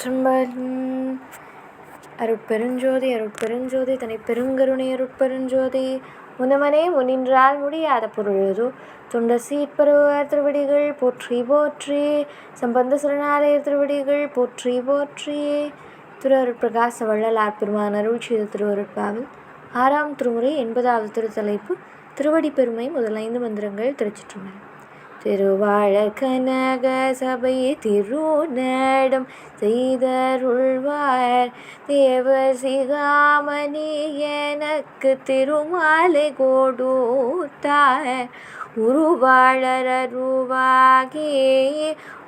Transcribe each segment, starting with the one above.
திருச்சிற்றம்பலம் அருட்பெருஞ்சோதி அருட்பெருஞ்சோதி தனி பெருங்கருணை அருட்பெருஞ்சோதி. முனமனே முனின்றால் முடியாத பொருளது. தொண்ட சீட்பருவார் திருவடிகள் போற்றி போற்றி. சம்பந்த சரணாலய திருவடிகள் போற்றி போற்றி. திரு அருட்பிரகாச வள்ளலார் பெருமான் அருள் செய்த திருவருட்பாவில் ஆறாம் திருமுறை எண்பதாவது திருத்தலைப்பு திருவடி பெருமை முதல் ஐந்து மந்திரங்கள் திருச்சிற்றம்பலம். திருவாழ கனக சபை திருநடம் செய்தருள்வார். தேவர் சிகாமணி எனக்கு திருமாலை கொடுத்தார். உருவாளரருவாகி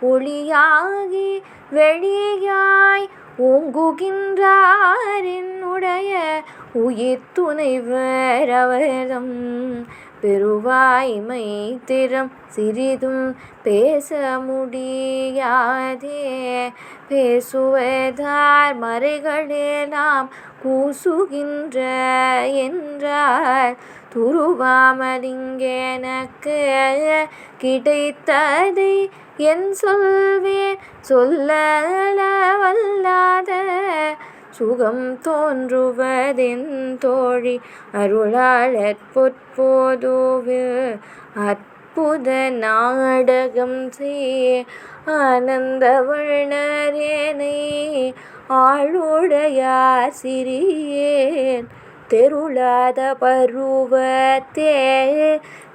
ஒளியாகி வெளியாய் ஓங்குகின்றார். என்னுடைய உயிர் துணைவர் அவர்தம் பெருவாய்மை திறம் சிறிதும் பேச முடியாதே. பேசுவதார் மறைகளெல்லாம் கூசுகின்ற என்றார். துருவாமலிங்கெனக்கு கிடைத்ததை என் சொல்வேன். சொல்ல வல்லாத சுகம் தோன்றுவதின் தோழி அருளாளற் பொற்போதோவு அற்புத நாடகம் செய் ஆனந்தவழ்ணரேனை ஆளுடையார் சிறியேன். தெருளாத பருவத்தே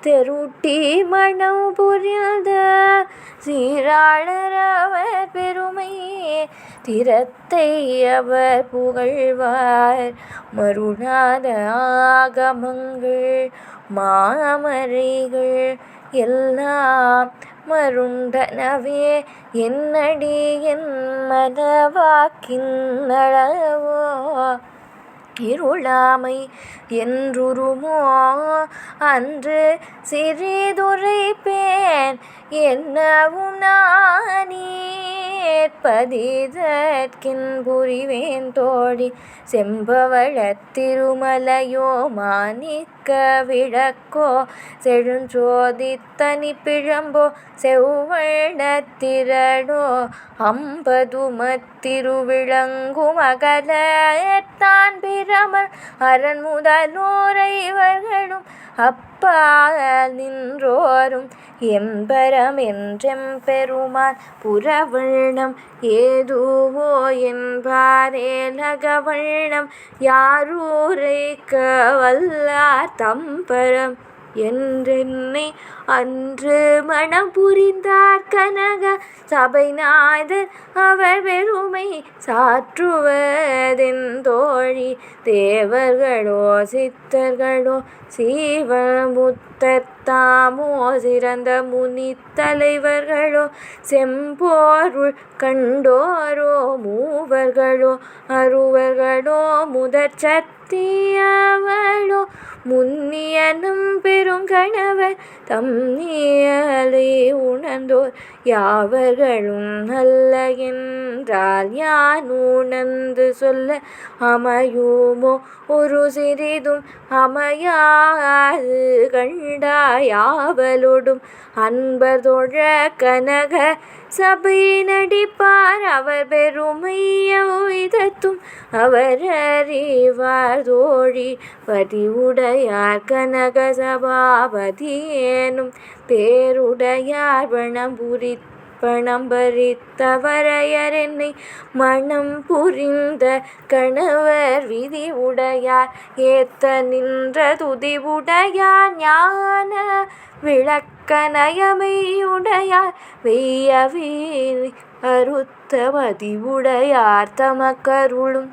தெருட்டி மனம் புரிந்த சீராளரவர் பெருமை. திறத்தை அவர் புகழ்வார். மருணாத ஆகமங்கள் மாமரைகள் எல்லாம் மருண்டனவே. என்னடி என் மனவாக்கின் அளவோ? இருளாமை என்றுருமோ? அன்று சிறிதுரைப்பேன் என்னவும் நானேற்பதிதற்கின் புரிவேன் தோழி. செம்பவளத் திருமலையோ மாணிக்க விளக்கோ செழுஞ்சோதி தனி பிழம்போ செவ்வழத்திரடோ அம்பதுமத்திருவிளங்கும் அகலத்தான் பிற பிரமல் அரண் முதலோரை இவர்களும் அப்பா நின்றோரும். எம்பரம் என்றெம் பெருமான் புறவண்ணம் ஏதுவோ என்பாரே என்பாரேலகவண்ணம் யாரூரைக்க வல்லார் தம்பரம் என்றென்னை அன்று மனம் புரிந்தார் கனக. சபைநாதர் அவர் பெருமை சாற்றுவதென் தோழி. தேவர்களோ சித்தர்களோ சீவ சீவமுத்தத்தாமோ சிறந்த முனி தலைவர்களோ செம்போருள் கண்டோரோ மூவர்களோ அருவர்களோ முதற் சத்தியவளோ முன்னியனும் பெருங்கணவர் தம் தம்மியலை உணர்ந்தோர் யாவர்களும் நல்ல என்றால் யான் உணர்ந்து சொல்ல அமையுமோ? ஒரு சிறிதும் அமையாது கண்டாயாவலோடும் அன்பர் தோழ கனக சபை நடிப்பார் அவர் பெருமை விதத்தும் அவர் அறிவார் தோழி பதிவுடையார் கனக சபாபதி ஏனும் பேருடையார் வனம் புரி பணம் பறித்தவரையர் என்னை மனம் புரிந்த கணவர் விதி உடையார் ஏத்த நின்ற துதி உடையார் ஞான விளக்கநயமையுடையார். வெய்யவே அறுத்த மதிவுடையார் தமக்கருளும்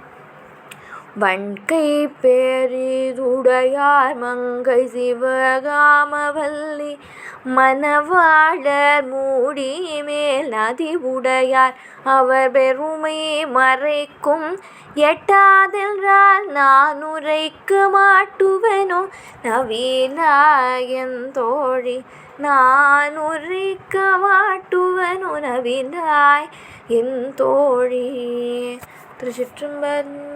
வன்கை பேரிதுடையார் மங்கை சிவகாமவல்லி மணவாளர் மூடி மேல் நதி உடையார். அவர் பெருமை மறைக்கும் எட்டாதென்றால் நான் உரைக்க மாட்டுவனோ? நவீனாயன் தோழி நான் உரைக்க மாட்டுவனோ? நவீனாய் என் தோழி. திருச்சிற்றம்பன்